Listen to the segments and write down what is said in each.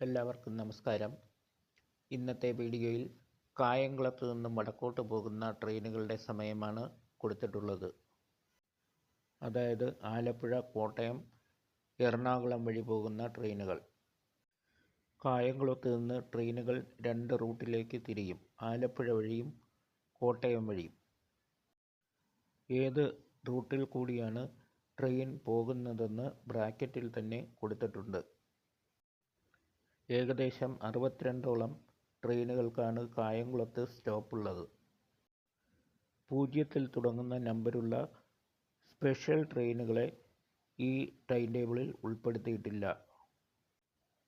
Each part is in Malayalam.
എല്ലാവർക്കും നമസ്കാരം. ഇന്നത്തെ വീഡിയോയിൽ കായംകുളത്ത് നിന്നും വടക്കോട്ട് പോകുന്ന ട്രെയിനുകളുടെ സമയമാണ് കൊടുത്തിട്ടുള്ളത്. അതായത് ആലപ്പുഴ കോട്ടയം എറണാകുളം വഴി പോകുന്ന ട്രെയിനുകൾ. കായംകുളത്ത് നിന്ന് ട്രെയിനുകൾ രണ്ട് റൂട്ടിലേക്ക് തിരിയും. ആലപ്പുഴ വഴിയും കോട്ടയം വഴിയും. ഏത് റൂട്ടിൽ കൂടിയാണ് ട്രെയിൻ പോകുന്നതെന്ന് ബ്രാക്കറ്റിൽ തന്നെ കൊടുത്തിട്ടുണ്ട്. ഏകദേശം അറുപത്തിരണ്ടോളം ട്രെയിനുകൾക്കാണ് കായംകുളത്ത് സ്റ്റോപ്പ് ഉള്ളത് പൂജ്യത്തിൽ തുടങ്ങുന്ന നമ്പരുള്ള സ്പെഷ്യൽ ട്രെയിനുകളെ ഈ ടൈം ടേബിളിൽ ഉൾപ്പെടുത്തിയിട്ടില്ല.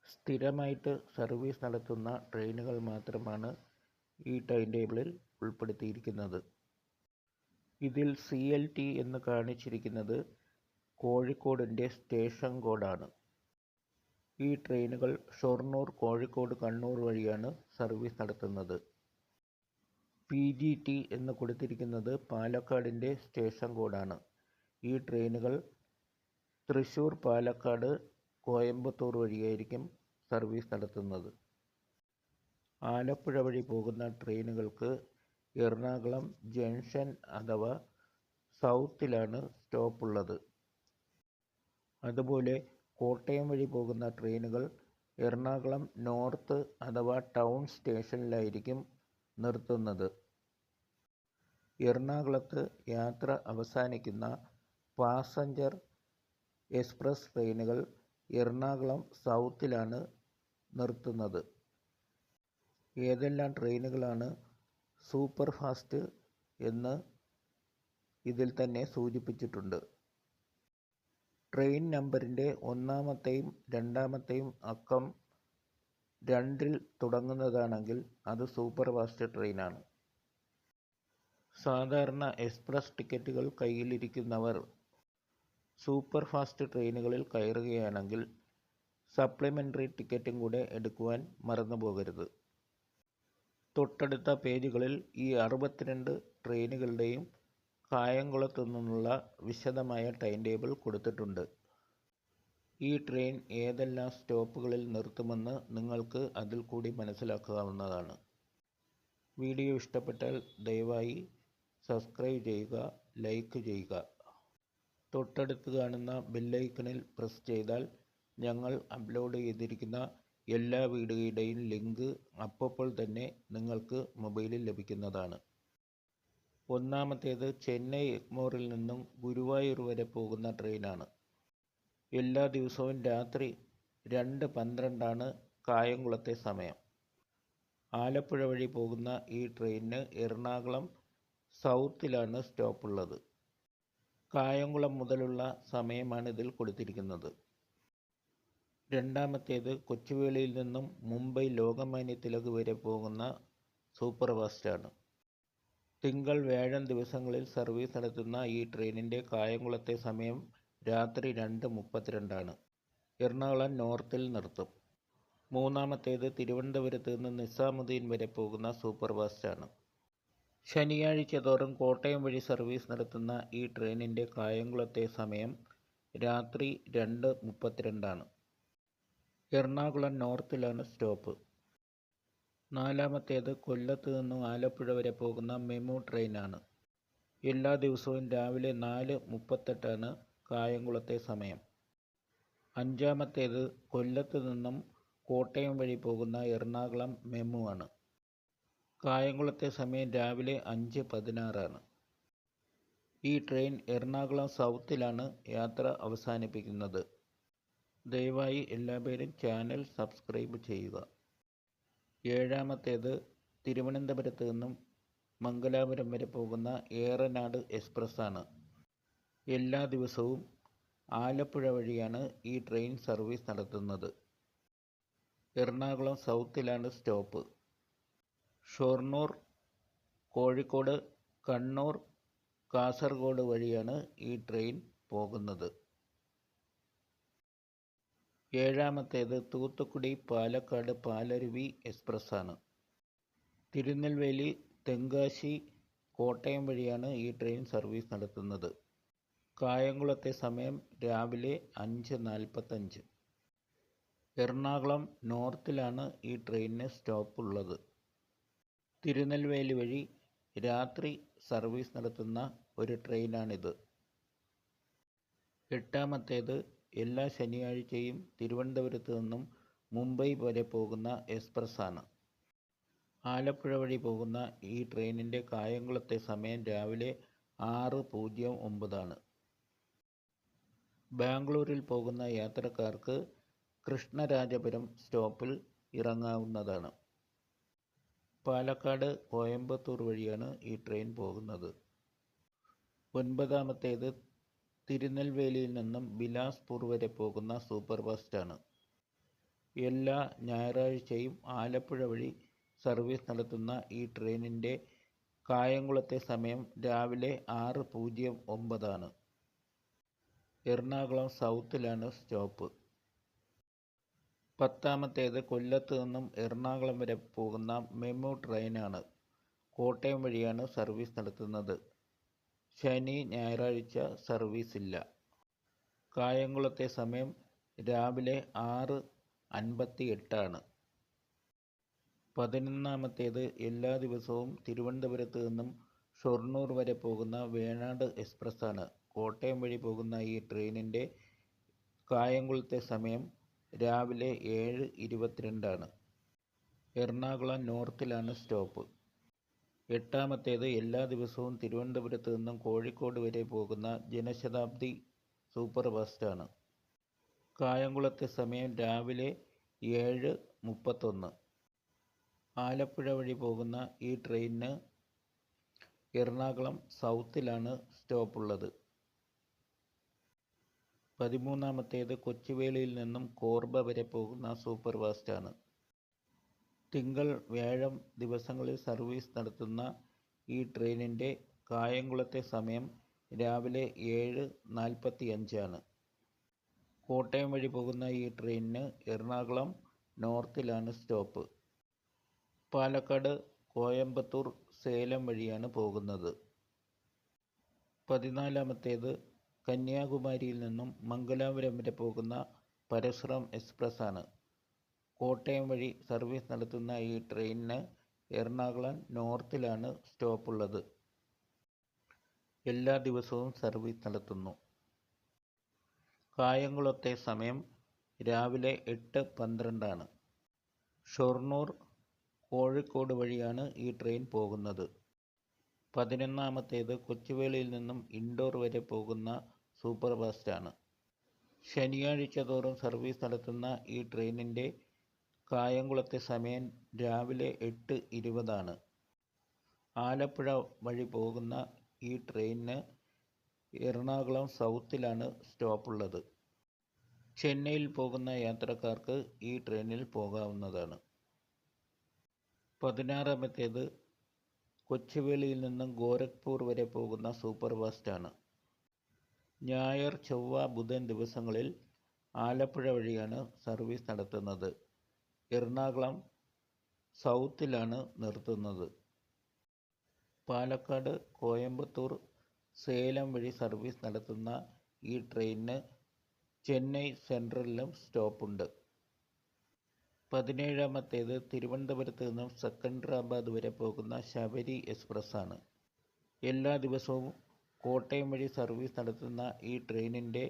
സ്ഥിരമായിട്ട് സർവീസ് നടത്തുന്ന ട്രെയിനുകൾ മാത്രമാണ് ഈ ടൈം ടേബിളിൽ ഉൾപ്പെടുത്തിയിരിക്കുന്നത്. ഇതിൽ സി എൽ ടി എന്ന് കാണിച്ചിരിക്കുന്നത് കോഴിക്കോടിന്റെ സ്റ്റേഷൻ കോഡാണ്. ഈ ട്രെയിനുകൾ ഷൊർണൂർ കോഴിക്കോട് കണ്ണൂർ വഴിയാണ് സർവീസ് നടത്തുന്നത്. പി ജി ടി എന്ന് കൊടുത്തിരിക്കുന്നത് പാലക്കാടിന്റെ സ്റ്റേഷൻ കോഡാണ്. ഈ ട്രെയിനുകൾ തൃശ്ശൂർ പാലക്കാട് കോയമ്പത്തൂർ വഴിയായിരിക്കും സർവീസ് നടത്തുന്നത്. ആലപ്പുഴ വഴി പോകുന്ന ട്രെയിനുകൾക്ക് എറണാകുളം ജംഗ്ഷൻ അഥവാ സൗത്തിലാണ് സ്റ്റോപ്പുള്ളത്. അതുപോലെ കോട്ടയം വഴി പോകുന്ന ട്രെയിനുകൾ എറണാകുളം നോർത്ത് അഥവാ ടൗൺ സ്റ്റേഷനിലായിരിക്കും നിർത്തുന്നത്. എറണാകുളത്ത് യാത്ര അവസാനിക്കുന്ന പാസഞ്ചർ എക്സ്പ്രസ് ട്രെയിനുകൾ എറണാകുളം സൗത്തിലാണ് നിർത്തുന്നത്. ഏതെല്ലാം ട്രെയിനുകളാണ് സൂപ്പർ ഫാസ്റ്റ് എന്ന് ഇതിൽ തന്നെ സൂചിപ്പിച്ചിട്ടുണ്ട്. ട്രെയിൻ നമ്പറിന്റെ ഒന്നാമത്തെയും രണ്ടാമത്തെയും അക്കം രണ്ടിൽ തുടങ്ങുന്നതാണെങ്കിൽ അത് സൂപ്പർ ഫാസ്റ്റ് ട്രെയിനാണ്. സാധാരണ എക്സ്പ്രസ് ടിക്കറ്റുകൾ കയ്യിലിരിക്കുന്നവർ സൂപ്പർ ഫാസ്റ്റ് ട്രെയിനുകളിൽ കയറുകയാണെങ്കിൽ സപ്ലിമെന്ററി ടിക്കറ്റും കൂടെ എടുക്കുവാൻ മറന്നു പോകരുത് തൊട്ടടുത്ത പേജുകളിൽ ഈ അറുപത്തിരണ്ട് ട്രെയിനുകളുടെയും കായംകുളത്തു നിന്നുള്ള വിശദമായ ടൈം ടേബിൾ കൊടുത്തിട്ടുണ്ട്. ഈ ട്രെയിൻ ഏതെല്ലാം സ്റ്റോപ്പുകളിൽ നിർത്തുമെന്ന് നിങ്ങൾക്ക് അതിൽ കൂടി മനസ്സിലാക്കാവുന്നതാണ്. വീഡിയോ ഇഷ്ടപ്പെട്ടാൽ ദയവായി സബ്സ്ക്രൈബ് ചെയ്യുക ലൈക്ക് ചെയ്യുക. തൊട്ടടുത്ത് കാണുന്ന ബെല്ലൈക്കണിൽ പ്രസ് ചെയ്താൽ ഞങ്ങൾ അപ്ലോഡ് ചെയ്തിരിക്കുന്ന എല്ലാ വീഡിയോയുടെയും ലിങ്ക് അപ്പോൾ തന്നെ നിങ്ങൾക്ക് മൊബൈലിൽ ലഭിക്കുന്നതാണ്. ഒന്നാമത്തേത് ചെന്നൈ എഗ്മോറിൽ നിന്നും ഗുരുവായൂർ വരെ പോകുന്ന ട്രെയിനാണ്. എല്ലാ ദിവസവും രാത്രി രണ്ട് പന്ത്രണ്ടാണ് കായംകുളത്തെ സമയം. ആലപ്പുഴ വഴി പോകുന്ന ഈ ട്രെയിനിന് എറണാകുളം സൗത്തിലാണ് സ്റ്റോപ്പുള്ളത്. കായംകുളം മുതലുള്ള സമയമാണ് ഇതിൽ കൊടുത്തിരിക്കുന്നത്. രണ്ടാമത്തേത് കൊച്ചുവേളിയിൽ നിന്നും മുംബൈ ലോകമാന്യ തിലക് വരെ പോകുന്ന സൂപ്പർ ഫാസ്റ്റാണ് തിങ്കൾ വ്യാഴം ദിവസങ്ങളിൽ സർവീസ് നടത്തുന്ന ഈ ട്രെയിനിന്റെ കായംകുളത്തെ സമയം രാത്രി രണ്ട് മുപ്പത്തിരണ്ടാണ്. എറണാകുളം നോർത്തിൽ നിർത്തും. മൂന്നാമത്തേത് തിരുവനന്തപുരത്ത് നിന്ന് നിസാമുദ്ദീൻ വരെ പോകുന്ന സൂപ്പർ ഫാസ്റ്റാണ് ശനിയാഴ്ച തോറും കോട്ടയം വഴി സർവീസ് നടത്തുന്ന ഈ ട്രെയിനിന്റെ കായംകുളത്തെ സമയം രാത്രി രണ്ട് മുപ്പത്തിരണ്ടാണ്. എറണാകുളം നോർത്തിലാണ് സ്റ്റോപ്പ്. നാലാമത്തേത് കൊല്ലത്ത് നിന്നും ആലപ്പുഴ വരെ പോകുന്ന മെമു ട്രെയിനാണ്. എല്ലാ ദിവസവും രാവിലെ നാല് മുപ്പത്തെട്ടാണ് കായംകുളത്തെ സമയം. അഞ്ചാമത്തേത് കൊല്ലത്ത് നിന്നും കോട്ടയം വഴി പോകുന്ന എറണാകുളം മെമു ആണ്. കായംകുളത്തെ സമയം രാവിലെ അഞ്ച് പതിനാറാണ്. ഈ ട്രെയിൻ എറണാകുളം സൗത്തിലാണ് യാത്ര അവസാനിപ്പിക്കുന്നത്. ദയവായി എല്ലാ പേരും ചാനൽ സബ്സ്ക്രൈബ് ചെയ്യുക. ഏഴാമത്തേത് തിരുവനന്തപുരത്ത് നിന്നും മംഗലാപുരം വരെ പോകുന്ന ഏറനാട് എക്സ്പ്രസ് ആണ് എല്ലാ ദിവസവും ആലപ്പുഴ വഴിയാണ് ഈ ട്രെയിൻ സർവീസ് നടത്തുന്നത്. എറണാകുളം സൗത്തിലാണ് സ്റ്റോപ്പ്. ഷൊർണൂർ കോഴിക്കോട് കണ്ണൂർ കാസർഗോഡ് വഴിയാണ് ഈ ട്രെയിൻ പോകുന്നത്. ഏഴാമത്തേത് തൂത്തുക്കുടി പാലക്കാട് പാലരുവി എക്സ്പ്രസ്സാണ്. തിരുനെൽവേലി തെങ്കാശി കോട്ടയം വഴിയാണ് ഈ ട്രെയിൻ സർവീസ് നടത്തുന്നത്. കായംകുളത്തെ സമയം രാവിലെ അഞ്ച് നാൽപ്പത്തഞ്ച്. എറണാകുളം നോർത്തിലാണ് ഈ ട്രെയിനിന് സ്റ്റോപ്പ് ഉള്ളത് തിരുനെൽവേലി വഴി രാത്രി സർവീസ് നടത്തുന്ന ഒരു ട്രെയിനാണിത്. എട്ടാമത്തേത് എല്ലാ ശനിയാഴ്ചയും തിരുവനന്തപുരത്ത് നിന്നും മുംബൈ വരെ പോകുന്ന എക്സ്പ്രസ്സാണ്. ആലപ്പുഴ വഴി പോകുന്ന ഈ ട്രെയിനിന്റെ കായംകുളത്തെ സമയം രാവിലെ ആറ് പൂജ്യം ഒമ്പതാണ്. ബാംഗ്ലൂരിൽ പോകുന്ന യാത്രക്കാർക്ക് കൃഷ്ണരാജപുരം സ്റ്റോപ്പിൽ ഇറങ്ങാവുന്നതാണ്. പാലക്കാട് കോയമ്പത്തൂർ വഴിയാണ് ഈ ട്രെയിൻ പോകുന്നത്. ഒൻപതാമത്തേത് തിരുനെൽവേലിയിൽ നിന്നും ബിലാസ്പൂർ വരെ പോകുന്ന സൂപ്പർ ഫാസ്റ്റാണ് എല്ലാ ഞായറാഴ്ചയും ആലപ്പുഴ വഴി സർവീസ് നടത്തുന്ന ഈ ട്രെയിനിന്റെ കായംകുളത്തെ സമയം രാവിലെ ആറ് പൂജ്യം ഒമ്പതാണ്. എറണാകുളം സൗത്തിലാണ് സ്റ്റോപ്പ്. പത്താമത്തേത് കൊല്ലത്ത് നിന്നും എറണാകുളം വരെ പോകുന്ന മെമു ട്രെയിനാണ്. കോട്ടയം വഴിയാണ് സർവീസ് നടത്തുന്നത്. ശനി ഞായറാഴ്ച സർവീസ് ഇല്ല. കായംകുളത്തെ സമയം രാവിലെ ആറ് അൻപത്തി എട്ടാണ് പതിനൊന്നാമത്തേത് എല്ലാ ദിവസവും തിരുവനന്തപുരത്ത് നിന്നും ഷൊർണൂർ വരെ പോകുന്ന വേണാട് എക്സ്പ്രസ് ആണ് കോട്ടയം വഴി പോകുന്ന ഈ ട്രെയിനിന്റെ കായംകുളത്തെ സമയം രാവിലെ ഏഴ് ഇരുപത്തിരണ്ടാണ്. എറണാകുളം നോർത്തിലാണ് സ്റ്റോപ്പ്. എട്ടാമത്തേത് എല്ലാ ദിവസവും തിരുവനന്തപുരത്ത് നിന്നും കോഴിക്കോട് വരെ പോകുന്ന ജനശതാബ്ദി സൂപ്പർ ഫാസ്റ്റാണ് കായംകുളത്തെ സമയം രാവിലെ ഏഴ് മുപ്പത്തൊന്ന്. ആലപ്പുഴ വഴി പോകുന്ന ഈ ട്രെയിനിന് എറണാകുളം സൗത്തിലാണ് സ്റ്റോപ്പുള്ളത്. പതിമൂന്നാമത്തേത് കൊച്ചുവേളിയിൽ നിന്നും കോർബ വരെ പോകുന്ന സൂപ്പർ ഫാസ്റ്റാണ് തിങ്കൾ വ്യാഴം ദിവസങ്ങളിൽ സർവീസ് നടത്തുന്ന ഈ ട്രെയിനിന്റെ കായംകുളത്തെ സമയം രാവിലെ ഏഴ് നാൽപ്പത്തി അഞ്ചാണ് കോട്ടയം വഴി പോകുന്ന ഈ ട്രെയിനിന് എറണാകുളം നോർത്തിലാണ് സ്റ്റോപ്പ്. പാലക്കാട് കോയമ്പത്തൂർ സേലം വഴിയാണ് പോകുന്നത്. പതിനാലാമത്തേത് കന്യാകുമാരിയിൽ നിന്നും മംഗലാപുരം വരെ പോകുന്ന പരശുറാം എക്സ്പ്രസ് ആണ് കോട്ടയം വഴി സർവീസ് നടത്തുന്ന ഈ ട്രെയിനിന് എറണാകുളം നോർത്തിലാണ് സ്റ്റോപ്പുള്ളത്. എല്ലാ ദിവസവും സർവീസ് നടത്തുന്നു. കായംകുളത്തെ സമയം രാവിലെ എട്ട് പന്ത്രണ്ടാണ്. ഷൊർണൂർ കോഴിക്കോട് വഴിയാണ് ഈ ട്രെയിൻ പോകുന്നത്. പതിനൊന്നാമത്തേത് കൊച്ചുവേളിയിൽ നിന്നും ഇൻഡോർ വരെ പോകുന്ന സൂപ്പർ ഫാസ്റ്റാണ് ശനിയാഴ്ച തോറും സർവീസ് നടത്തുന്ന ഈ ട്രെയിനിന്റെ കായംകുളത്തെ സമയം രാവിലെ എട്ട് ഇരുപതാണ്. ആലപ്പുഴ വഴി പോകുന്ന ഈ ട്രെയിനിന് എറണാകുളം സൗത്തിലാണ് സ്റ്റോപ്പുള്ളത്. ചെന്നൈയിൽ പോകുന്ന യാത്രക്കാർക്ക് ഈ ട്രെയിനിൽ പോകാവുന്നതാണ്. പതിനാറാമത്തേത് കൊച്ചുവേളിയിൽ നിന്നും ഗോരഖ്പൂർ വരെ പോകുന്ന സൂപ്പർ ഫാസ്റ്റാണ് ഞായർ ചൊവ്വ ബുധൻ ദിവസങ്ങളിൽ ആലപ്പുഴ വഴിയാണ് സർവീസ് നടത്തുന്നത്. എറണാകുളം സൗത്തിലാണ് നിർത്തുന്നത്. പാലക്കാട് കോയമ്പത്തൂർ സേലം വഴി സർവീസ് നടത്തുന്ന ഈ ട്രെയിനിന് ചെന്നൈ സെൻട്രലിലും സ്റ്റോപ്പുണ്ട്. പതിനേഴാമത്തേത് തിരുവനന്തപുരത്ത് നിന്നും സെക്കൻഡറാബാദ് വരെ പോകുന്ന ശബരി എക്സ്പ്രസ് ആണ് എല്ലാ ദിവസവും കോട്ടയം വഴി സർവീസ് നടത്തുന്ന ഈ ട്രെയിനിന്റെ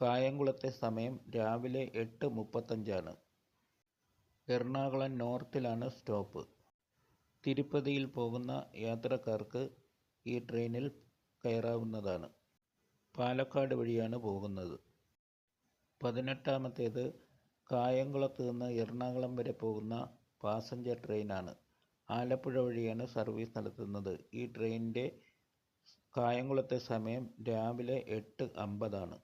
കായംകുളത്തെ സമയം രാവിലെ എട്ട് മുപ്പത്തഞ്ചാണ്. എറണാകുളം നോർത്തിലാണ് സ്റ്റോപ്പ്. തിരുപ്പതിയിൽ പോകുന്ന യാത്രക്കാർക്ക് ഈ ട്രെയിനിൽ കയറാവുന്നതാണ്. പാലക്കാട് വഴിയാണ് പോകുന്നത്. പതിനെട്ടാമത്തേത് കായംകുളത്ത് നിന്ന് എറണാകുളം വരെ പോകുന്ന പാസഞ്ചർ ട്രെയിനാണ്. ആലപ്പുഴ വഴിയാണ് സർവീസ് നടത്തുന്നത്. ഈ ട്രെയിനിന്റെ കായംകുളത്തെ സമയം രാവിലെ എട്ട് അമ്പതാണ്.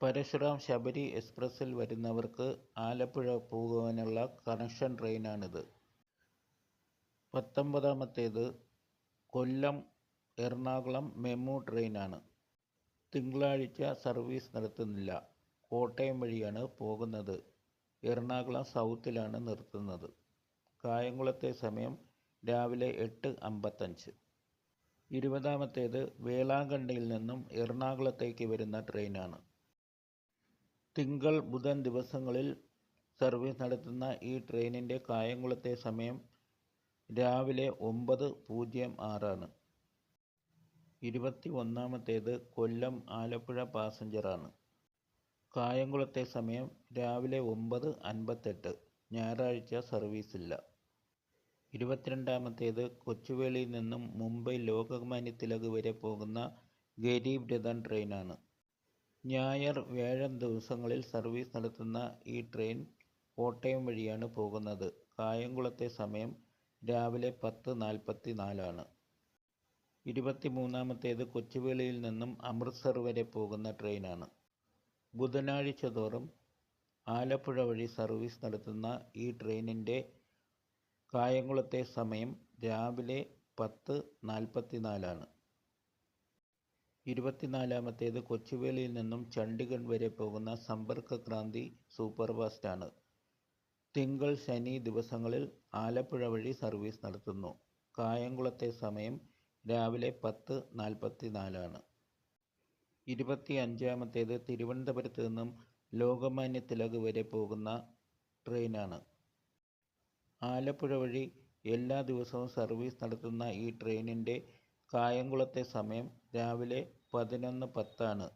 പരശുറാം ശബരി എക്സ്പ്രസ്സിൽ വരുന്നവർക്ക് ആലപ്പുഴ പോകുവാനുള്ള കണക്ഷൻ ട്രെയിനാണിത്. പത്തൊമ്പതാമത്തേത് കൊല്ലം എറണാകുളം മെമു ട്രെയിനാണ്. തിങ്കളാഴ്ച സർവീസ് നടത്തുന്നില്ല. കോട്ടയം വഴിയാണ് പോകുന്നത്. എറണാകുളം സൗത്തിലാണ് നിർത്തുന്നത്. കായംകുളത്തെ സമയം രാവിലെ എട്ട് അമ്പത്തഞ്ച്. ഇരുപതാമത്തേത് വേളാങ്കണ്ണിയിൽ നിന്നും എറണാകുളത്തേക്ക് വരുന്ന ട്രെയിനാണ്. തിങ്കൾ ബുധൻ ദിവസങ്ങളിൽ സർവീസ് നടത്തുന്ന ഈ ട്രെയിനിന്റെ കായംകുളത്തെ സമയം രാവിലെ ഒമ്പത് പൂജ്യം ആറാണ്. ഇരുപത്തി ഒന്നാമത്തേത് കൊല്ലം ആലപ്പുഴ പാസഞ്ചറാണ്. കായംകുളത്തെ സമയം രാവിലെ ഒമ്പത് അൻപത്തെട്ട്. ഞായറാഴ്ച സർവീസ് ഇല്ല ഇരുപത്തിരണ്ടാമത്തേത് കൊച്ചുവേളിയിൽ നിന്നും മുംബൈ ലോകമാന്യ തിലക് വരെ പോകുന്ന ഗരീബ് രഥൻ ട്രെയിനാണ്. ഞായർ വ്യാഴം ദിവസങ്ങളിൽ സർവീസ് നടത്തുന്ന ഈ ട്രെയിൻ കോട്ടയം വഴിയാണ് പോകുന്നത്. കായംകുളത്തെ സമയം രാവിലെ പത്ത് നാൽപ്പത്തി നാലാണ് ഇരുപത്തി മൂന്നാമത്തേത് കൊച്ചുവേളിയിൽ നിന്നും അമൃത്സർ വരെ പോകുന്ന ട്രെയിനാണ്. ബുധനാഴ്ച തോറും ആലപ്പുഴ വഴി സർവീസ് നടത്തുന്ന ഈ ട്രെയിനിന്റെ കായംകുളത്തെ സമയം രാവിലെ പത്ത് നാൽപ്പത്തി നാലാണ് ഇരുപത്തിനാലാമത്തേത് കൊച്ചുവേളിയിൽ നിന്നും ചണ്ഡീഗഡ് വരെ പോകുന്ന സമ്പർക്ക് ക്രാന്തി സൂപ്പർഫാസ്റ്റാണ്. തിങ്കൾ ശനി ദിവസങ്ങളിൽ ആലപ്പുഴ വഴി സർവീസ് നടത്തുന്നു. കായംകുളത്തെ സമയം രാവിലെ പത്ത് നാൽപ്പത്തി നാലാണ് ഇരുപത്തി അഞ്ചാമത്തേത് തിരുവനന്തപുരത്ത് നിന്നും ലോകമാന്യ തിലക് വരെ പോകുന്ന ട്രെയിനാണ്. ആലപ്പുഴ വഴി എല്ലാ ദിവസവും സർവീസ് നടത്തുന്ന ഈ ട്രെയിനിന്റെ കായംകുളത്തെ സമയം രാവിലെ പതിനൊന്ന് പത്താണ്.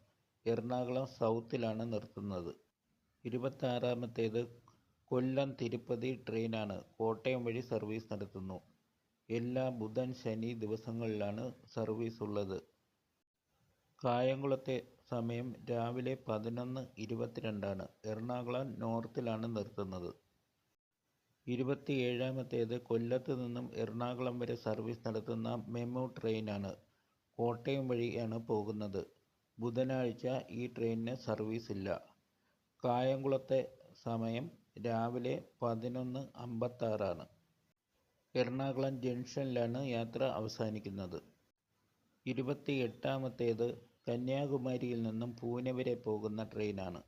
എറണാകുളം സൗത്തിലാണ് നിർത്തുന്നത്. ഇരുപത്താറാമത്തേത് കൊല്ലം തിരുപ്പതി ട്രെയിനാണ്. കോട്ടയം വഴി സർവീസ് നടത്തുന്നു. എല്ലാ ബുധൻ ശനി ദിവസങ്ങളിലാണ് സർവീസ് ഉള്ളത് കായംകുളത്തെ സമയം രാവിലെ പതിനൊന്ന് ഇരുപത്തിരണ്ടാണ്. എറണാകുളം നോർത്തിലാണ് നിർത്തുന്നത്. ഇരുപത്തിയേഴാമത്തേത് കൊല്ലത്ത് നിന്നും എറണാകുളം വരെ സർവീസ് നടത്തുന്ന മെമു ട്രെയിനാണ്. കോട്ടയം വഴിയാണ് പോകുന്നത്. ബുധനാഴ്ച ഈ ട്രെയിനിന് സർവീസ് ഇല്ല. കായംകുളത്തെ സമയം രാവിലെ പതിനൊന്ന് അമ്പത്താറാണ്. എറണാകുളം ജംഗ്ഷനിലാണ് യാത്ര അവസാനിക്കുന്നത്. ഇരുപത്തി എട്ടാമത്തേത് കന്യാകുമാരിയിൽ നിന്നും പൂനെ വരെ പോകുന്ന ട്രെയിനാണ്.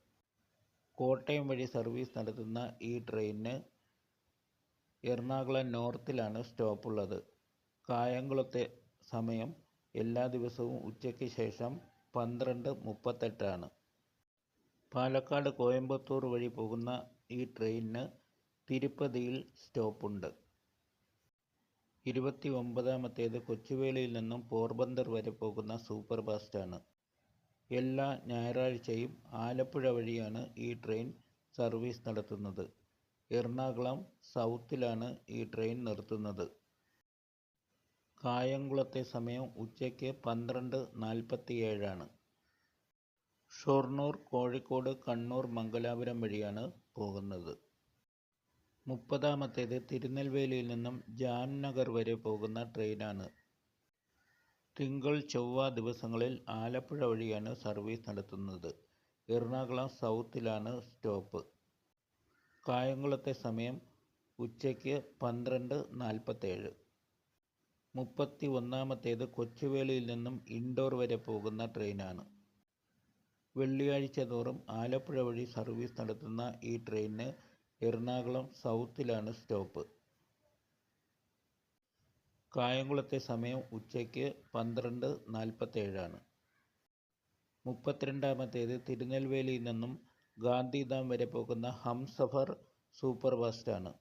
കോട്ടയം വഴി സർവീസ് നടത്തുന്ന ഈ ട്രെയിനിന് എറണാകുളം നോർത്തിലാണ് സ്റ്റോപ്പുള്ളത്. കായംകുളത്തെ സമയം എല്ലാ ദിവസവും ഉച്ചയ്ക്ക് ശേഷം പന്ത്രണ്ട് മുപ്പത്തെട്ടാണ്. പാലക്കാട് കോയമ്പത്തൂർ വഴി പോകുന്ന ഈ ട്രെയിനിന് തിരുപ്പതിയിൽ സ്റ്റോപ്പുണ്ട്. ഇരുപത്തി ഒമ്പതാമത്തേത് കൊച്ചുവേളിയിൽ നിന്നും പോർബന്ദർ വരെ പോകുന്ന സൂപ്പർ ഫാസ്റ്റാണ് എല്ലാ ഞായറാഴ്ചയും ആലപ്പുഴ വഴിയാണ് ഈ ട്രെയിൻ സർവീസ് നടത്തുന്നത്. എറണാകുളം സൗത്തിലാണ് ഈ ട്രെയിൻ നിർത്തുന്നത്. കായംകുളത്തെ സമയം ഉച്ചയ്ക്ക് പന്ത്രണ്ട് നാൽപ്പത്തിയേഴാണ്. ഷൊർണൂർ കോഴിക്കോട് കണ്ണൂർ മംഗലാപുരം വഴിയാണ് പോകുന്നത്. മുപ്പതാമത്തേത് തിരുനെൽവേലിയിൽ നിന്നും ജാംനഗർ വരെ പോകുന്ന ട്രെയിനാണ്. തിങ്കൾ ചൊവ്വ ദിവസങ്ങളിൽ ആലപ്പുഴ വഴിയാണ് സർവീസ് നടത്തുന്നത്. എറണാകുളം സൗത്തിലാണ് സ്റ്റോപ്പ്. കായംകുളത്തെ സമയം ഉച്ചയ്ക്ക് പന്ത്രണ്ട് നാൽപ്പത്തേഴ് മുപ്പത്തി ഒന്നാമത്തേത് കൊച്ചുവേളിയിൽ നിന്നും ഇൻഡോർ വരെ പോകുന്ന ട്രെയിനാണ്. വെള്ളിയാഴ്ച തോറും ആലപ്പുഴ വഴി സർവീസ് നടത്തുന്ന ഈ ട്രെയിനിന് എറണാകുളം സൗത്തിലാണ് സ്റ്റോപ്പ്. കായംകുളത്തെ സമയം ഉച്ചയ്ക്ക് പന്ത്രണ്ട് നാൽപ്പത്തേഴാണ്. മുപ്പത്തിരണ്ടാമത്തേത് തിരുനെൽവേലിയിൽ നിന്നും ഗാന്ധിധാം വരെ പോകുന്ന ഹംസഫർ സൂപ്പർ ഫാസ്റ്റാണ്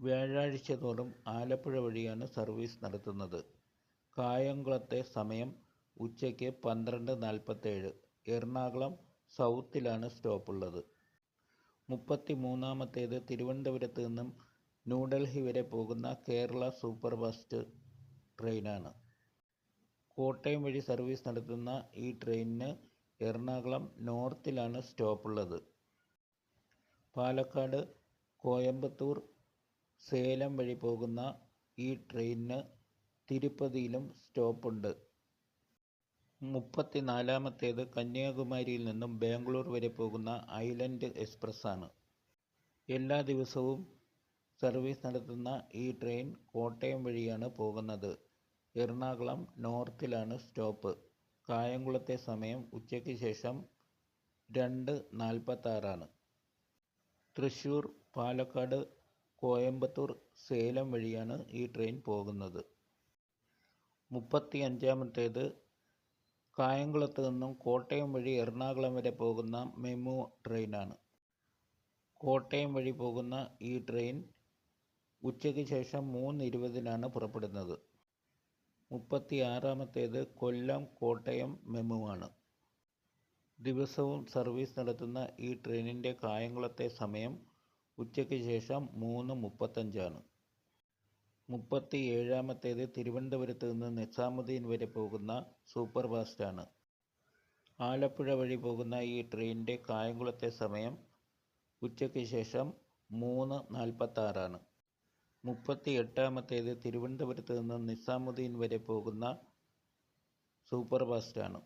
വ്യാഴാഴ്ച തോറും ആലപ്പുഴ വഴിയാണ് സർവീസ് നടത്തുന്നത്. കായംകുളത്തെ സമയം ഉച്ചയ്ക്ക് പന്ത്രണ്ട് നാൽപ്പത്തേഴ്. എറണാകുളം സൗത്തിലാണ് സ്റ്റോപ്പുള്ളത്. മുപ്പത്തി മൂന്നാമത്തേത് തിരുവനന്തപുരത്ത് നിന്നും ന്യൂഡൽഹി വരെ പോകുന്ന കേരള സൂപ്പർ ഫാസ്റ്റ് ട്രെയിനാണ്. കോട്ടയം വഴി സർവീസ് നടത്തുന്ന ഈ ട്രെയിനിന് എറണാകുളം നോർത്തിലാണ് സ്റ്റോപ്പുള്ളത്. പാലക്കാട് കോയമ്പത്തൂർ സേലം വഴി പോകുന്ന ഈ ട്രെയിനിന് തിരുപ്പതിയിലും സ്റ്റോപ്പുണ്ട്. മുപ്പത്തിനാലാമത്തേത് കന്യാകുമാരിയിൽ നിന്നും ബാംഗ്ലൂർ വരെ പോകുന്ന ഐലൻഡ് എക്സ്പ്രസ് ആണ് എല്ലാ ദിവസവും സർവീസ് നടത്തുന്ന ഈ ട്രെയിൻ കോട്ടയം വഴിയാണ് പോകുന്നത്. എറണാകുളം നോർത്തിലാണ് സ്റ്റോപ്പ്. കായംകുളത്തെ സമയം ഉച്ചയ്ക്ക് ശേഷം രണ്ട് നാൽപ്പത്താറാണ്. തൃശ്ശൂർ പാലക്കാട് കോയമ്പത്തൂർ സേലം വഴിയാണ് ഈ ട്രെയിൻ പോകുന്നത്. മുപ്പത്തി അഞ്ചാമത്തേത് കായംകുളത്ത് നിന്നും കോട്ടയം വഴി എറണാകുളം വരെ പോകുന്ന മെമു ട്രെയിനാണ്. കോട്ടയം വഴി പോകുന്ന ഈ ട്രെയിൻ ഉച്ചയ്ക്ക് ശേഷം മൂന്ന് ഇരുപതിനാണ് പുറപ്പെടുന്നത്. മുപ്പത്തി ആറാമത്തേത് കൊല്ലം കോട്ടയം മെമുവാണ്. ദിവസവും സർവീസ് നടത്തുന്ന ഈ ട്രെയിനിന്റെ കായംകുളത്തെ സമയം ഉച്ചയ്ക്ക് ശേഷം മൂന്ന് മുപ്പത്തഞ്ചാണ്. മുപ്പത്തി ഏഴാമത്തേത് തിരുവനന്തപുരത്ത് നിന്ന് നിസാമുദ്ദീൻ വരെ പോകുന്ന സൂപ്പർ ഫാസ്റ്റാണ് ആലപ്പുഴ വഴി പോകുന്ന ഈ ട്രെയിനിന്റെ കായംകുളത്തെ സമയം ഉച്ചയ്ക്ക് ശേഷം മൂന്ന് നാൽപ്പത്താറാണ്. മുപ്പത്തി എട്ടാമത്തേത് തിരുവനന്തപുരത്ത് നിന്ന് നിസാമുദ്ദീൻ വരെ പോകുന്ന സൂപ്പർ ഫാസ്റ്റാണ്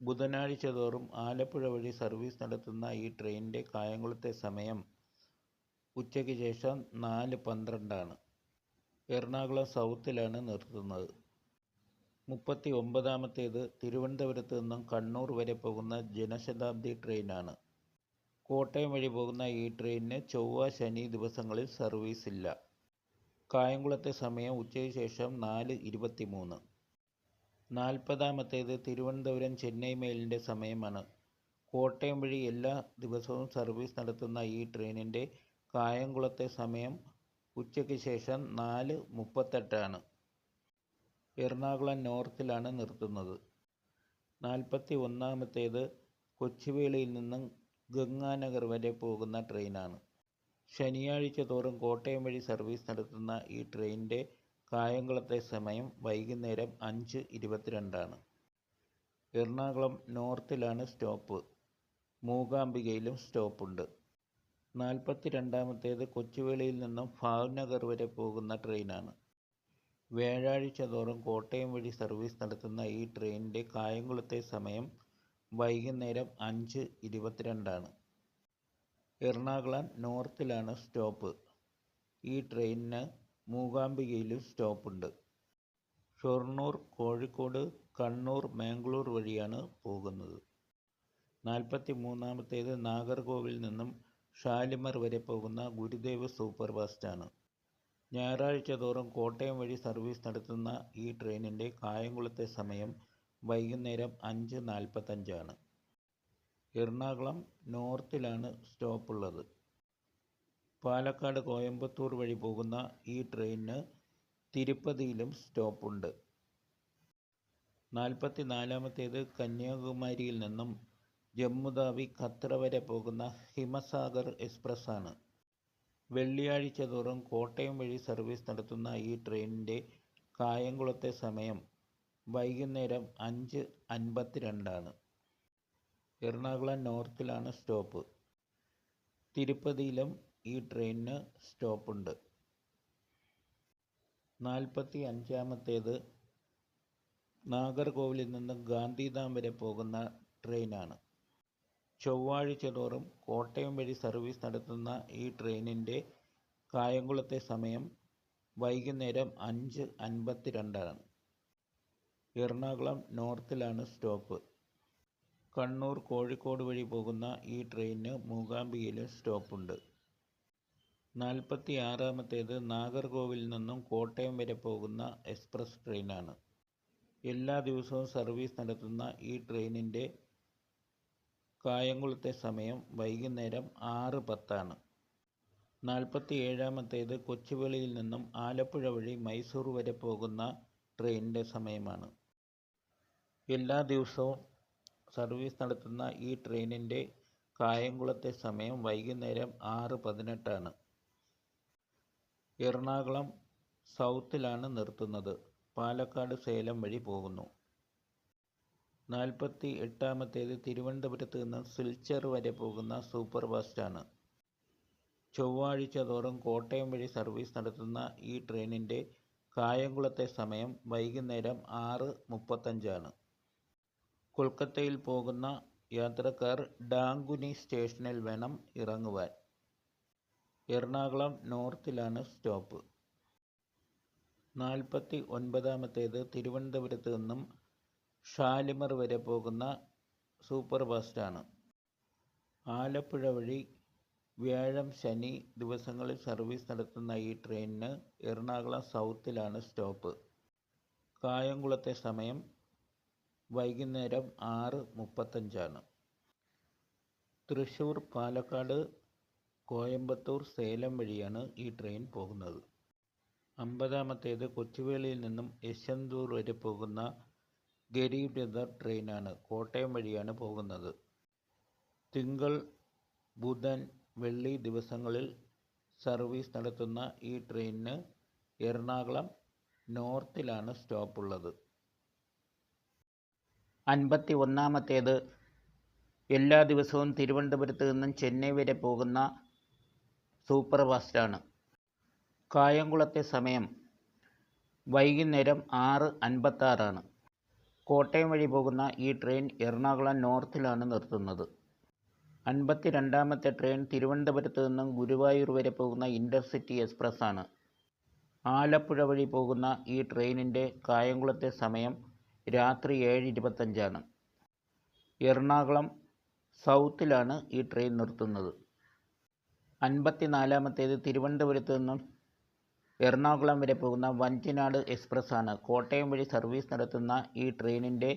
ബുധനാഴ്ച തോറും ആലപ്പുഴ വഴി സർവീസ് നടത്തുന്ന ഈ ട്രെയിനിന്റെ കായംകുളത്തെ സമയം ഉച്ചയ്ക്ക് ശേഷം നാല് പന്ത്രണ്ടാണ്. എറണാകുളം സൗത്തിലാണ് നിർത്തുന്നത്. മുപ്പത്തി ഒമ്പതാമത്തേത് തിരുവനന്തപുരത്ത് നിന്നും കണ്ണൂർ വരെ പോകുന്ന ജനശതാബ്ദി ട്രെയിനാണ്. കോട്ടയം വഴി പോകുന്ന ഈ ട്രെയിനിന് ചൊവ്വ ശനി ദിവസങ്ങളിൽ സർവീസ് ഇല്ല. കായംകുളത്തെ സമയം ഉച്ചയ്ക്ക് ശേഷം നാല് ഇരുപത്തി മൂന്ന് നാൽപ്പതാമത്തേത് തിരുവനന്തപുരം ചെന്നൈ മെയിലിന്റെ സമയമാണ്. കോട്ടയം വഴി എല്ലാ ദിവസവും സർവീസ് നടത്തുന്ന ഈ ട്രെയിനിന്റെ കായംകുളത്തെ സമയം ഉച്ചയ്ക്ക് ശേഷം നാല് മുപ്പത്തെട്ടാണ്. എറണാകുളം നോർത്തിലാണ് നിർത്തുന്നത്. നാൽപ്പത്തി ഒന്നാമത്തേത് കൊച്ചുവേളിയിൽ നിന്നും ഗംഗാനഗർ വരെ പോകുന്ന ട്രെയിനാണ്. ശനിയാഴ്ച തോറും കോട്ടയം വഴി സർവീസ് നടത്തുന്ന ഈ ട്രെയിനിന്റെ കായംകുളത്തെ സമയം വൈകുന്നേരം അഞ്ച് ഇരുപത്തിരണ്ടാണ്. എറണാകുളം നോർത്തിലാണ് സ്റ്റോപ്പ്. മൂകാംബികയിലും സ്റ്റോപ്പുണ്ട്. നാൽപ്പത്തി രണ്ടാമത്തേത് കൊച്ചുവേളിയിൽ നിന്നും ഭാവ്നഗർ വരെ പോകുന്ന ട്രെയിനാണ്. വ്യാഴാഴ്ച തോറും കോട്ടയം വഴി സർവീസ് നടത്തുന്ന ഈ ട്രെയിനിന്റെ കായംകുളത്തെ സമയം വൈകുന്നേരം അഞ്ച് ഇരുപത്തിരണ്ടാണ്. എറണാകുളം നോർത്തിലാണ് സ്റ്റോപ്പ്. ഈ ട്രെയിനിന് മൂകാംബികയിലും സ്റ്റോപ്പുണ്ട്. ഷൊർണൂർ കോഴിക്കോട് കണ്ണൂർ മാംഗ്ലൂർ വഴിയാണ് പോകുന്നത്. നാൽപ്പത്തി മൂന്നാമത്തേത് നാഗർകോവിൽ നിന്നും ഷാലിമർ വരെ പോകുന്ന ഗുരുദേവ് സൂപ്പർ ഫാസ്റ്റാണ്. ഞായറാഴ്ച തോറും കോട്ടയം വഴി സർവീസ് നടത്തുന്ന ഈ ട്രെയിനിന്റെ കായംകുളത്തെ സമയം വൈകുന്നേരം അഞ്ച് നാൽപ്പത്തഞ്ചാണ്. എറണാകുളം നോർത്തിലാണ് സ്റ്റോപ്പുള്ളത്. പാലക്കാട് കോയമ്പത്തൂർ വഴി പോകുന്ന ഈ ട്രെയിനിന് തിരുപ്പതിയിലും സ്റ്റോപ്പുണ്ട്. നാൽപ്പത്തി നാലാമത്തേത് കന്യാകുമാരിയിൽ നിന്നും ജമ്മുതാവി ഖത്ര വരെ പോകുന്ന ഹിമസാഗർ എക്സ്പ്രസ് ആണ് വെള്ളിയാഴ്ച തോറും കോട്ടയം വഴി സർവീസ് നടത്തുന്ന ഈ ട്രെയിനിന്റെ കായംകുളത്തെ സമയം വൈകുന്നേരം അഞ്ച് അൻപത്തിരണ്ടാണ്. എറണാകുളം നോർത്തിലാണ് സ്റ്റോപ്പ്. തിരുപ്പതിയിലും ഈ ട്രെയിനിന് സ്റ്റോപ്പുണ്ട്. നാൽപ്പത്തി അഞ്ചാമത്തേത് നാഗർകോവിലിൽ നിന്ന് ഗാന്ധിധാം വരെ പോകുന്ന ട്രെയിനാണ്. ചൊവ്വാഴ്ച തോറും കോട്ടയം വഴി സർവീസ് നടത്തുന്ന ഈ ട്രെയിനിന്റെ കായംകുളത്തെ സമയം വൈകുന്നേരം അഞ്ച് അൻപത്തിരണ്ടാണ്. എറണാകുളം നോർത്തിലാണ് സ്റ്റോപ്പ്. കണ്ണൂർ കോഴിക്കോട് വഴി പോകുന്ന ഈ ട്രെയിനിന് മൂകാംബികയിലും സ്റ്റോപ്പുണ്ട്. നാൽപ്പത്തി ആറാമത്തേത് നാഗർകോവിൽ നിന്നും കോട്ടയം വരെ പോകുന്ന എക്സ്പ്രസ് ട്രെയിനാണ്. എല്ലാ ദിവസവും സർവീസ് നടത്തുന്ന ഈ ട്രെയിനിന്റെ കായംകുളത്തെ സമയം വൈകുന്നേരം ആറ് പത്താണ്. നാൽപ്പത്തി ഏഴാമത്തേത് കൊച്ചുവേളിയിൽ നിന്നും ആലപ്പുഴ വഴി മൈസൂർ വരെ പോകുന്ന ട്രെയിനിന്റെ സമയമാണ്. എല്ലാ ദിവസവും സർവീസ് നടത്തുന്ന ഈ ട്രെയിനിന്റെ കായംകുളത്തെ സമയം വൈകുന്നേരം ആറ് പതിനെട്ടാണ്. എറണാകുളം സൗത്തിലാണ് നിർത്തുന്നത്. പാലക്കാട് സേലം വഴി പോകുന്നു. നാൽപ്പത്തി എട്ടാമത്തേത് തിരുവനന്തപുരത്ത് നിന്ന് സിൽച്ചർ വരെ പോകുന്ന സൂപ്പർ ഫാസ്റ്റാണ് ചൊവ്വാഴ്ച തോറും കോട്ടയം വഴി സർവീസ് നടത്തുന്ന ഈ ട്രെയിനിന്റെ കായംകുളത്തെ സമയം വൈകുന്നേരം ആറ് മുപ്പത്തഞ്ചാണ്. കൊൽക്കത്തയിൽ പോകുന്ന യാത്രക്കാർ ഡാങ്കുനി സ്റ്റേഷനിൽ വേണം ഇറങ്ങുവാൻ. എറണാകുളം നോർത്തിലാണ് സ്റ്റോപ്പ്. നാൽപ്പത്തി ഒൻപതാമത്തേത് തിരുവനന്തപുരത്ത് നിന്നും ഷാലിമർ വരെ പോകുന്ന സൂപ്പർ ഫാസ്റ്റാണ് ആലപ്പുഴ വഴി വ്യാഴം ശനി ദിവസങ്ങളിൽ സർവീസ് നടത്തുന്ന ഈ ട്രെയിനിന് എറണാകുളം സൗത്തിലാണ് സ്റ്റോപ്പ്. കായംകുളത്തെ സമയം വൈകുന്നേരം ആറ് മുപ്പത്തഞ്ചാണ്. തൃശ്ശൂർ പാലക്കാട് കോയമ്പത്തൂർ സേലം വഴിയാണ് ഈ ട്രെയിൻ പോകുന്നത്. അമ്പതാമത്തേത് കൊച്ചുവേളിയിൽ നിന്നും യശ്വന്തൂർ വരെ പോകുന്ന ഗരീബ് ട്രെയിനാണ് കോട്ടയം വഴിയാണ് പോകുന്നത്. തിങ്കൾ ബുധൻ വെള്ളി ദിവസങ്ങളിൽ സർവീസ് നടത്തുന്ന ഈ ട്രെയിനിന് എറണാകുളം നോർത്തിലാണ് സ്റ്റോപ്പുള്ളത്. അൻപത്തി ഒന്നാമത്തേത് എല്ലാ ദിവസവും തിരുവനന്തപുരത്ത് നിന്നും ചെന്നൈ വരെ പോകുന്ന സൂപ്പർ ഫാസ്റ്റാണ് കായംകുളത്തെ സമയം വൈകുന്നേരം ആറ് അൻപത്താറാണ്. കോട്ടയം വഴി പോകുന്ന ഈ ട്രെയിൻ എറണാകുളം നോർത്തിലാണ് നിർത്തുന്നത്. അൻപത്തി രണ്ടാമത്തെ ട്രെയിൻ തിരുവനന്തപുരത്ത് നിന്നും ഗുരുവായൂർ വരെ പോകുന്ന ഇന്റർസിറ്റി എക്സ്പ്രസ് ആണ് ആലപ്പുഴ വഴി പോകുന്ന ഈ ട്രെയിനിന്റെ കായംകുളത്തെ സമയം രാത്രി ഏഴ് ഇരുപത്തഞ്ചാണ്. എറണാകുളം സൗത്തിലാണ് ഈ ട്രെയിൻ നിർത്തുന്നത്. അൻപത്തി നാലാമത്തേത് തിരുവനന്തപുരത്ത് നിന്നും എറണാകുളം വരെ പോകുന്ന വഞ്ചിനാട് എക്സ്പ്രസ് ആണ് കോട്ടയം വഴി സർവീസ് നടത്തുന്ന ഈ ട്രെയിനിന്റെ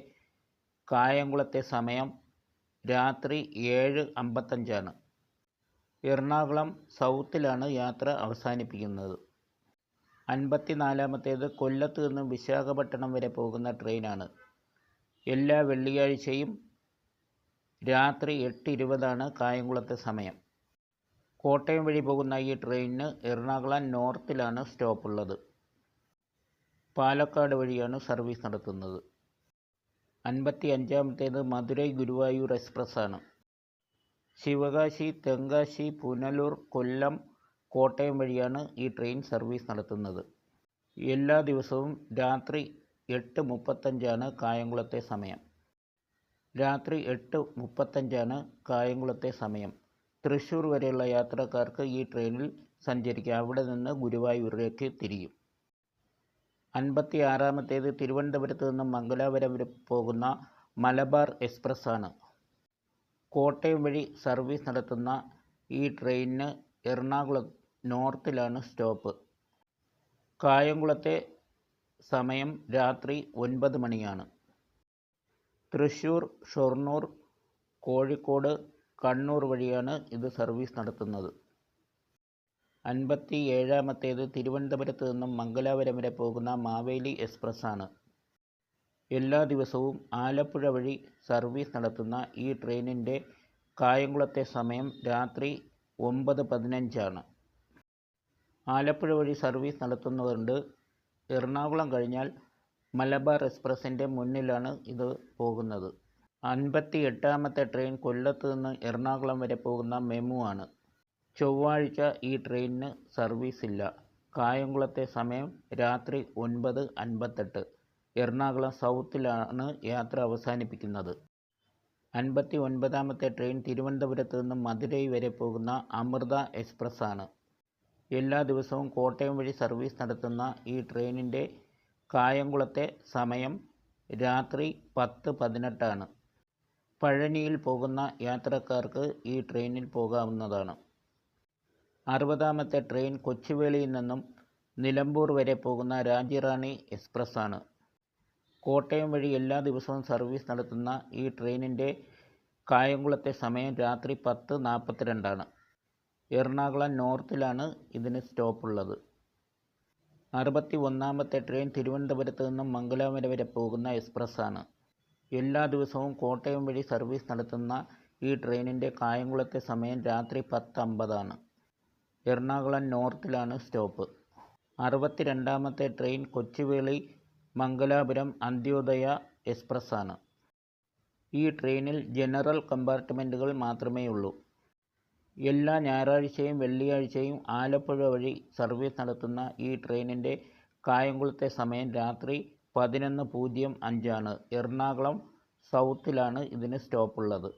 കായംകുളത്തെ സമയം രാത്രി ഏഴ് അമ്പത്തഞ്ചാണ്. എറണാകുളം സൗത്തിലാണ് യാത്ര അവസാനിപ്പിക്കുന്നത്. അൻപത്തി നാലാമത്തേത് കൊല്ലത്ത് നിന്നും വിശാഖപട്ടണം വരെ പോകുന്ന ട്രെയിനാണ്. എല്ലാ വെള്ളിയാഴ്ചയും രാത്രി എട്ട് ഇരുപതാണ് കായംകുളത്തെ സമയം. കോട്ടയം വഴി പോകുന്ന ഈ ട്രെയിനിന് എറണാകുളം നോർത്തിലാണ് സ്റ്റോപ്പുള്ളത്. പാലക്കാട് വഴിയാണ് സർവീസ് നടത്തുന്നത്. അൻപത്തി അഞ്ചാമത്തേത് മധുരൈ ഗുരുവായൂർ എക്സ്പ്രസ്സാണ്. ശിവകാശി തെങ്കാശി പുനലൂർ കൊല്ലം കോട്ടയം വഴിയാണ് ഈ ട്രെയിൻ സർവീസ് നടത്തുന്നത്. എല്ലാ ദിവസവും രാത്രി എട്ട് മുപ്പത്തഞ്ചാണ് കായംകുളത്തെ സമയം. രാത്രി എട്ട് മുപ്പത്തഞ്ചാണ് കായംകുളത്തെ സമയം. തൃശ്ശൂർ വരെയുള്ള യാത്രക്കാർക്ക് ഈ ട്രെയിനിൽ സഞ്ചരിക്കാം. അവിടെ നിന്ന് ഗുരുവായൂരിലേക്ക് തിരിയും. അൻപത്തി ആറാമത്തേത് തിരുവനന്തപുരത്ത് നിന്നും മംഗലാപുരം വരെ പോകുന്ന മലബാർ എക്സ്പ്രസ് ആണ് കോട്ടയം വഴി സർവീസ് നടത്തുന്ന ഈ ട്രെയിനിന് എറണാകുളം നോർത്തിലാണ് സ്റ്റോപ്പ്. കായംകുളത്തെ സമയം രാത്രി ഒൻപത് മണിയാണ്. തൃശ്ശൂർ ഷൊർണൂർ കോഴിക്കോട് കണ്ണൂർ വഴിയാണ് ഇത് സർവീസ് നടത്തുന്നത്. അൻപത്തി ഏഴാമത്തേത് തിരുവനന്തപുരത്ത് നിന്നും മംഗലാപുരം വരെ പോകുന്ന മാവേലി എക്സ്പ്രസ് ആണ് എല്ലാ ദിവസവും ആലപ്പുഴ വഴി സർവീസ് നടത്തുന്ന ഈ ട്രെയിനിന്റെ കായംകുളത്തെ സമയം രാത്രി ഒമ്പത് പതിനഞ്ചാണ്. ആലപ്പുഴ വഴി സർവീസ് നടത്തുന്നതുകൊണ്ട് എറണാകുളം കഴിഞ്ഞാൽ മലബാർ എക്സ്പ്രസിന്റെ മുന്നിലാണ് ഇത് പോകുന്നത്. അൻപത്തി എട്ടാമത്തെ ട്രെയിൻ കൊല്ലത്ത് നിന്ന് എറണാകുളം വരെ പോകുന്ന മെമു ആണ്. ചൊവ്വാഴ്ച ഈ ട്രെയിനിന് സർവീസ് ഇല്ല. കായംകുളത്തെ സമയം രാത്രി ഒൻപത് അൻപത്തെട്ട്. എറണാകുളം സൗത്തിലാണ് യാത്ര അവസാനിപ്പിക്കുന്നത്. അൻപത്തി ഒൻപതാമത്തെ ട്രെയിൻ തിരുവനന്തപുരത്ത് നിന്ന് മധുരൈ വരെ പോകുന്ന അമൃത എക്സ്പ്രസ് ആണ്. എല്ലാ ദിവസവും കോട്ടയം വഴി സർവീസ് നടത്തുന്ന ഈ ട്രെയിനിന്റെ കായംകുളത്തെ സമയം രാത്രി പത്ത് പതിനെട്ടാണ്. പഴനിയിൽ പോകുന്ന യാത്രക്കാർക്ക് ഈ ട്രെയിനിൽ പോകാവുന്നതാണ്. അറുപതാമത്തെ ട്രെയിൻ കൊച്ചുവേളിയിൽ നിന്നും നിലമ്പൂർ വരെ പോകുന്ന രാജ്യറാണി എക്സ്പ്രസ് ആണ് കോട്ടയം വഴി എല്ലാ ദിവസവും സർവീസ് നടത്തുന്ന ഈ ട്രെയിനിന്റെ കായംകുളത്തെ സമയം രാത്രി പത്ത് നാൽപ്പത്തിരണ്ടാണ്. എറണാകുളം നോർത്തിലാണ് ഇതിന് സ്റ്റോപ്പുള്ളത്. അറുപത്തി ഒന്നാമത്തെ ട്രെയിൻ തിരുവനന്തപുരത്ത് നിന്നും മംഗലാപുരം വരെ പോകുന്ന എക്സ്പ്രസ് ആണ് എല്ലാ ദിവസവും കോട്ടയം വഴി സർവീസ് നടത്തുന്ന ഈ ട്രെയിനിന്റെ കായംകുളത്തെ സമയം രാത്രി പത്ത് അമ്പതാണ് എറണാകുളം നോർത്തിലാണ് സ്റ്റോപ്പ്. അറുപത്തി രണ്ടാമത്തെ ട്രെയിൻ കൊച്ചുവേളി മംഗലാപുരം അന്ത്യോദയ എക്സ്പ്രസ് ആണ് ഈ ട്രെയിനിൽ ജനറൽ കമ്പാർട്ട്മെന്റുകൾ മാത്രമേ ഉള്ളൂ എല്ലാ ഞായറാഴ്ചയും വെള്ളിയാഴ്ചയും ആലപ്പുഴ വഴി സർവീസ് നടത്തുന്ന ഈ ട്രെയിനിന്റെ കായംകുളത്തെ സമയം രാത്രി പതിനൊന്ന് പൂജ്യം അഞ്ചാണ്. എറണാകുളം സൗത്തിലാണ് ഇതിന് സ്റ്റോപ്പുള്ളത്.